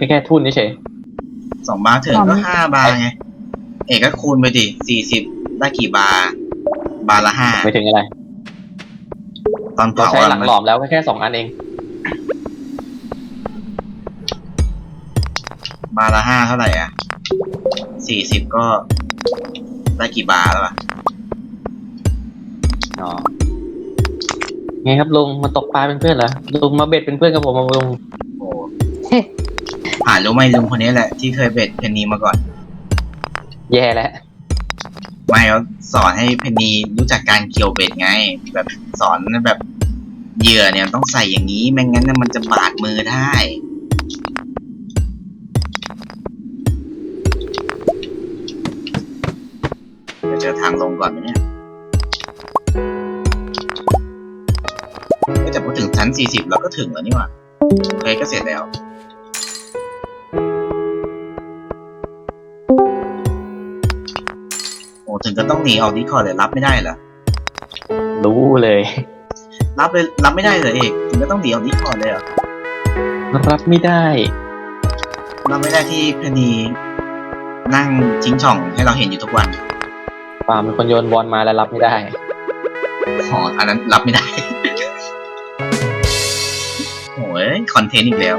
ค่แค่ทุนเฉยสองบาร์ถึงก็ห้าบาร์ไง เอกก็คูณไปดิสี่สิบได้กี่บาร์บาร์ละห้าๆไม่ถึงอะไร ตอนเราเผาใช้อะหลังหลอมแล้วแค่แค่สองอันเอง บาร์ละห้าเท่าไหร่อะสี่สิบก็ได้กี่บาร์แล้วอะอ๋อ ไงครับลุงมาตกปลาเป็นเพื่อนเหรอลุงมาเบ็ดเป็นเพื่อนกับผมมาลุงโอ้ ผ่านรู้ไหมลุงคนนี้แหละ ที่เคยเบ็ดเพนนีมาก่อน แย่แล้วไม่เขาสอนให้เพนนีรู้จักการเกี่ยวเบ็ดไง แบบสอนแบบเหยื่อเนี่ยต้องใส่อย่างนี้ไม่งั้นน่ะมันจะบาดมือได้เดี๋ยวเจอทางลงก่อนไหมเนี่ยเอ้ยแต่พอถึงชั้น 40 เราก็ถึงแล้วนี่หว่าเคยก็เสร็จแล้ว อ้ถึงก็ต้องหนีออกดีคอร์ดเลยรับไม่ได้เหรอ รู้เลย รับเลยรับไม่ได้เหรอเอกถึงก็ต้องหนีออกดีคอร์ดเลยเหรอ รับไม่ได้ รับไม่ได้ที่เพนนีนั่งทิ้งช่องให้เราเห็นอยู่ทุกวันปาล์มเป็นคนโยนบอลมาแล้วรับไม่ได้อ๋ออันนั้นรับไม่ได้ โอ้ยคอนเทนต์อีกแล้ว